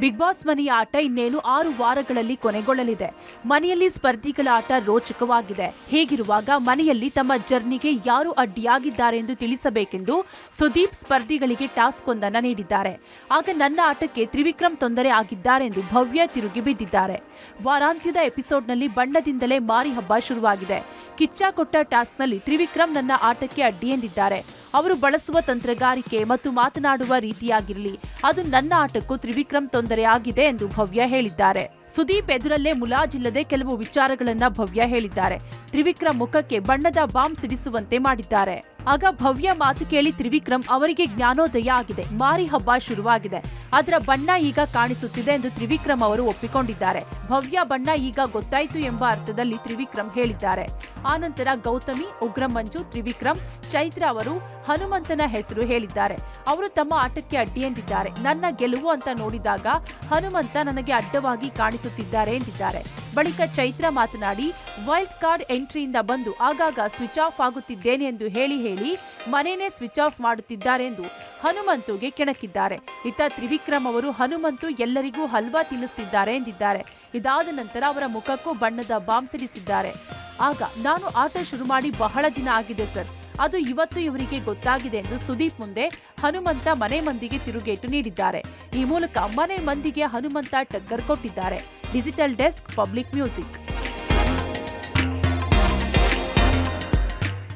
Big boss ಮನೆಯ ಆಟ ಇನ್ನೇನು ಆರು ವಾರಗಳಲ್ಲಿ ಕೊನೆಗೊಳ್ಳಲಿದೆ. ಮನೆಯಲ್ಲಿ ಸ್ಪರ್ಧಿಗಳ ಆಟ ರೋಚಕವಾಗಿದೆ. ಹೀಗಿರುವಾಗ ಮನೆಯಲ್ಲಿ ತಮ್ಮ ಜರ್ನಿಗೆ ಯಾರು ಅಡ್ಡಿಯಾಗಿದ್ದಾರೆ ಎಂದು ತಿಳಿಸಬೇಕೆಂದು ಸುದೀಪ್ ಸ್ಪರ್ಧಿಗಳಿಗೆ ಟಾಸ್ಕ್ ಒಂದನ್ನು ನೀಡಿದ್ದಾರೆ. ಆಗ ನನ್ನ ಆಟಕ್ಕೆ ತ್ರಿವಿಕ್ರಮ್ ತೊಂದರೆ ಆಗಿದ್ದಾರೆ ಎಂದು ಭವ್ಯ ತಿರುಗಿ ಬಿದ್ದಿದ್ದಾರೆ. ವಾರಾಂತ್ಯದ ಎಪಿಸೋಡ್ನಲ್ಲಿ ಬಣ್ಣದಿಂದಲೇ ಮಾರಿ ಹಬ್ಬ ಶುರುವಾಗಿದೆ. ಕಿಚ್ಚ ಕೊಟ್ಟ ಟಾಸ್ಕ್ನಲ್ಲಿ ತ್ರಿವಿಕ್ರಮ್ ನನ್ನ ಆಟಕ್ಕೆ ಅಡ್ಡಿ ಎಂದಿದ್ದಾರೆ. ಅವರು ಬಳಸುವ ತಂತ್ರಗಾರಿಕೆ ಮತ್ತು ಮಾತನಾಡುವ ರೀತಿಯಾಗಿರಲಿ. ಅದು ನನ್ನ ಆಟಕ್ಕೂ ತ್ರಿವಿಕ್ರಮ್ ತೊಂದರೆ ಆಗಿದೆ ಎಂದು ಭವ್ಯ ಹೇಳಿದ್ದಾರೆ. ಸುದೀಪ್ ಎದುರಲ್ಲೇ ಮುಲಾಜಿಲ್ಲದೆ ಕೆಲವು ವಿಚಾರಗಳನ್ನ ಭವ್ಯ ಹೇಳಿದ್ದಾರೆ. ತ್ರಿವಿಕ್ರಮ್ ಮುಖಕ್ಕೆ ಬಣ್ಣದ ಬಾಂಬ್ ಸಿಡಿಸುವಂತೆ ಮಾಡಿದ್ದಾರೆ. ಆಗ ಭವ್ಯ ಮಾತು ಕೇಳಿ ತ್ರಿವಿಕ್ರಮ್ ಅವರಿಗೆ ಜ್ಞಾನೋದಯ ಆಗಿದೆ. ಮಾರಿ ಹಬ್ಬ ಶುರುವಾಗಿದೆ. ಅದರ ಬಣ್ಣ ಈಗ ಕಾಣಿಸುತ್ತಿದೆ ಎಂದು ತ್ರಿವಿಕ್ರಮ್ ಅವರು ಒಪ್ಪಿಕೊಂಡಿದ್ದಾರೆ. ಭವ್ಯ ಬಣ್ಣ ಈಗ ಗೊತ್ತಾಯಿತು ಎಂಬ ಅರ್ಥದಲ್ಲಿ ತ್ರಿವಿಕ್ರಮ್ ಹೇಳಿದ್ದಾರೆ. ಆನಂತರ ಗೌತಮಿ ಉಗ್ರ ಮಂಜು ತ್ರಿವಿಕ್ರಮ್, ಚೈತ್ರ ಅವರು ಹನುಮಂತನ ಹೆಸರು ಹೇಳಿದ್ದಾರೆ. ಅವರು ತಮ್ಮ ಆಟಕ್ಕೆ ಅಡ್ಡಿಯಂದಿದ್ದಾರೆ. ನನ್ನ ಗೆಲುವು ಅಂತ ನೋಡಿದಾಗ ಹನುಮಂತ ನನಗೆ ಅಡ್ಡವಾಗಿ ಕಾಣಿಸುತ್ತಿದ್ದಾರೆ ಎಂದಿದ್ದಾರೆ. ಬಳಿಕ ಚೈತ್ರ ಮಾತನಾಡಿ, ವೈಲ್ಡ್ ಕಾರ್ಡ್ ಎಂಟ್ರಿಯಿಂದ ಬಂದು ಆಗಾಗ ಸ್ವಿಚ್ ಆಫ್ ಆಗುತ್ತಿದ್ದೇನೆ ಎಂದು ಹೇಳಿ ಹೇಳಿ ಮನೆನೇ ಸ್ವಿಚ್ ಆಫ್ ಮಾಡುತ್ತಿದ್ದಾರೆ ಎಂದು ಹನುಮಂತುಗೆ ಕೆಣಕಿದ್ದಾರೆ. ಇತ್ತ ತ್ರಿವಿಕ್ರಮ್ ಅವರು ಹನುಮಂತು ಎಲ್ಲರಿಗೂ ಹಲ್ವಾ ತಿನ್ನಿಸ್ತಿದ್ದಾರೆ ಎಂದಿದ್ದಾರೆ. ಇದಾದ ನಂತರ ಅವರ ಮುಖಕ್ಕೂ ಬಣ್ಣದ ಬಾಂಬ್ ಸಿಡಿಸಿದ್ದಾರೆ. ಆಗ ನಾನು ಆಟ ಶುರು ಮಾಡಿ ಬಹಳ ದಿನ ಆಗಿದೆ ಸರ್. ಅದು ಇವತ್ತು ಇವರಿಗೆ ಗೊತ್ತಾಗಿದೆ ಎಂದು ಸುದೀಪ್ ಮುಂದೆ ಹನುಮಂತ ಮನೆ ಮಂದಿಗೆ ತಿರುಗೇಟು ನೀಡಿದ್ದಾರೆ. ಈ ಮೂಲಕ ಮನೆ ಮಂದಿಗೆ ಹನುಮಂತ ಟಗ್ಗರ್ ಕೊಟ್ಟಿದ್ದಾರೆ. Digital desk public music.